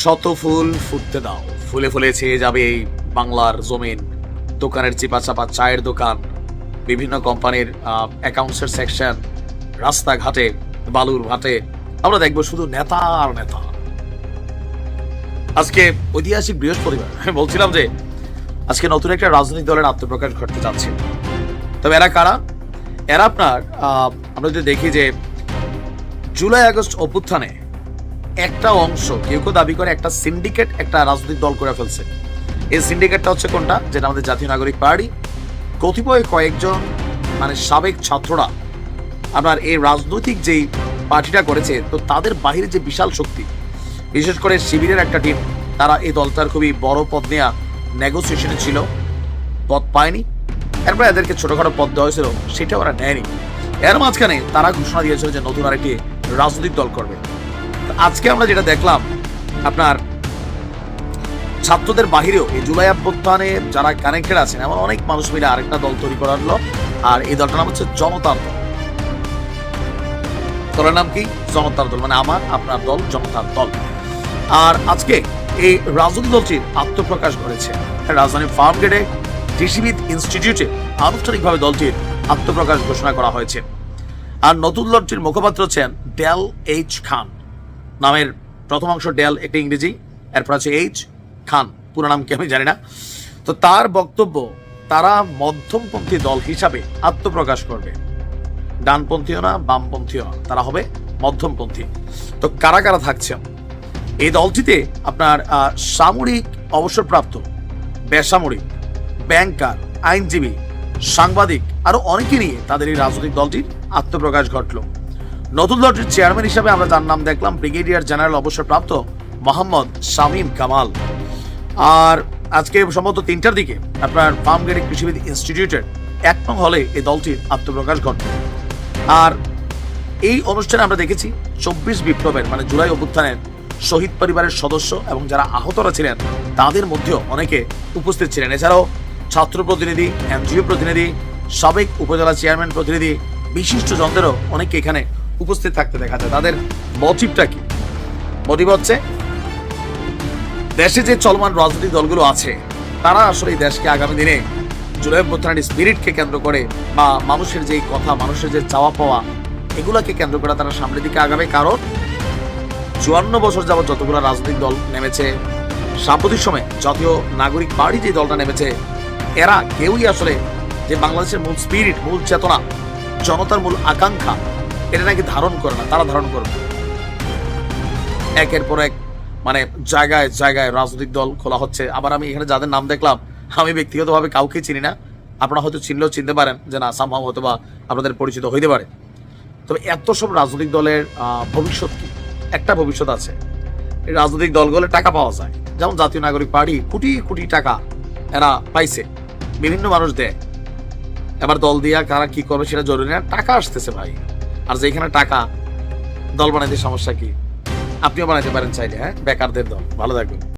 শত ফুল ফুটতে দাও। ফুলে ফুলে ছেয়ে যাবে এই বাংলার জমিন। দোকানের চিপা চাপা চায়ের দোকান, বিভিন্ন কোম্পানির অ্যাকাউন্টসের সেকশন রাস্তাঘাটে, বালুর ঘাটে আমরা দেখব শুধু নেতা আর নেতা। আজকে ঐতিহাসিক বৃহস্পতিবার। আমি বলছিলাম যে, আজকে নতুন একটা রাজনৈতিক দলের আত্মপ্রকাশ ঘটতে যাচ্ছে। তবে এরা কারা? এরা আপনার আমরা যদি দেখি যে, জুলাই আগস্ট অভ্যুত্থানে একটা অংশ, কেউ কেউ দাবি করে একটা সিন্ডিকেট একটা রাজনৈতিক দল করে ফেলছে। এই সিন্ডিকেটটা হচ্ছে কোনটা? যেটা আমাদের জাতীয় নাগরিক পার্টি। কতিপয় কয়েকজন মানে সাবেক ছাত্ররা, আপনার এই রাজনৈতিক যেই পার্টিটা করেছে, তো তাদের বাহিরে যে বিশাল শক্তি, বিশেষ করে শিবিরের একটা টিম তারা এই দলটার খুবই বড় পদ নেওয়া নেগোসিয়েশনে ছিল, পদ পায়নি। এরপরে এদেরকে ছোটখাটো পদ দেওয়া হয়েছিল, সেটা ওরা নেয়নি। এর মাঝখানে তারা ঘোষণা দিয়েছিল যে নতুন আরেকটি রাজনৈতিক দল করবে। আজকে আমরা যেটা দেখলাম, আপনার ছাত্রদের বাহিরেও এই জুলাই অভ্যুত্থানে যারা কানেক্টেড আছেন, এমন অনেক মানুষ মিলে আরেকটা দল তৈরি করা হলো, আর এই দলটার নাম হচ্ছে জনতার দল। দলের নাম কি? জনতার দল মানে আমার, আপনার দল, জনতার দল। আর আজকে এই রাজনৈতিক দলটির আত্মপ্রকাশ ঘটেছে। রাজধানীর ফার্ম গেটে কৃষিবিদ ইনস্টিটিউটে আনুষ্ঠানিকভাবে দলটির আত্মপ্রকাশ ঘোষণা করা হয়েছে। আর নতুন দলটির মুখপাত্র হচ্ছেন ডেল এইচ খান। নামের প্রথম অংশ ডেল, একটি ইংরেজি, এরপর আছে এইচ, খান। পুরো নাম কি আমি জানি না। তো তার বক্তব্য, তারা মধ্যমপন্থী দল হিসাবে আত্মপ্রকাশ করবে। ডানপন্থীও না, বামপন্থীও। না তারা হবে মধ্যমপন্থী। তো কারা কারা থাকছে এই দলটিতে আপনার সামরিক অবসরপ্রাপ্ত, বেসামরিক, ব্যাংকার, আইনজীবী, সাংবাদিক, আরও অনেকে নিয়ে তাদের এই রাজনৈতিক দলটির আত্মপ্রকাশ ঘটল। নতুন দলটির চেয়ারম্যান হিসাবে আমরা যার নাম দেখলাম ব্রিগেডিয়ার জেনারেল অবসরপ্রাপ্ত মোহাম্মদ শামীম কামাল। আর আজকে সম্ভবত তিনটার দিকে আপনার ফার্মগেট কৃষিবিদ ইনস্টিটিউটের এক নং হলে এই দলটির আত্মপ্রকাশ ঘটল আর এই অনুষ্ঠানে আমরা দেখেছি চব্বিশ বিপ্লবের মানে জুলাই অভ্যুত্থানের শহীদ পরিবারের সদস্য এবং যারা আহতরা ছিলেন, তাদের মধ্যেও অনেকে উপস্থিত ছিলেন। এছাড়াও ছাত্র প্রতিনিধি, এনজিও প্রতিনিধি, সাবেক উপজেলা চেয়ারম্যান প্রতিনিধি, বিশিষ্ট জনদেরও অনেকে এখানে উপস্থিত থাকতে দেখা যায়। তাদের মোটিভটা কি? মোটিভ হচ্ছে, দেশে যে চলমান রাজনৈতিক দলগুলো আছে, তারা আসলে এই দেশকে আগামী দিনে জুলাই অভ্যুত্থানের স্পিরিটকে কেন্দ্র করে বা মানুষের যে কথা, মানুষের যে চাওয়া পাওয়া, এগুলাকে কেন্দ্র করে তারা সামনের দিকে আগাবে। কারণ চুয়ান্ন বছর যাবত যতগুলো রাজনৈতিক দল নেমেছে, সাম্প্রতিক সময়ে জাতীয় নাগরিক পার্টি যে দলটা নেমেছে, এরা কেউই আসলে যে বাংলাদেশের মূল স্পিরিট মূল চেতনা, জনতার মূল আকাঙ্ক্ষা এটা নাকি ধারণ করে না, তারা ধারণ করবে। একের পর এক মানে জায়গায় জায়গায় রাজনৈতিক দল খোলা হচ্ছে। আবার আমি এখানে যাদের নাম দেখলাম, আমি ব্যক্তিগতভাবে কাউকে চিনি না। আপনারা হয়তো চিনলেও চিনতে পারেন যে না সামহাও হয়তো বা আপনাদের পরিচিত হইতে পারে। তবে এত সব রাজনৈতিক দলের ভবিষ্যৎ কি? একটা ভবিষ্যৎ আছে। রাজনৈতিক দলগুলো টাকা পাওয়া যায়। যেমন জাতীয় নাগরিক পার্টি, কোটি কোটি টাকা এরা পাইছে। বিভিন্ন মানুষ দেয়। এবার দল দিয়া কারা কি করবে সেটা জরুরি না। টাকা আসতেছে ভাই। আর যেখানে টাকা, দল বানাইতে সমস্যা কি? আপনিও বানাইতে পারেন চাইলে হ্যাঁ? বেকারদের দল, ভালো থাকবেন।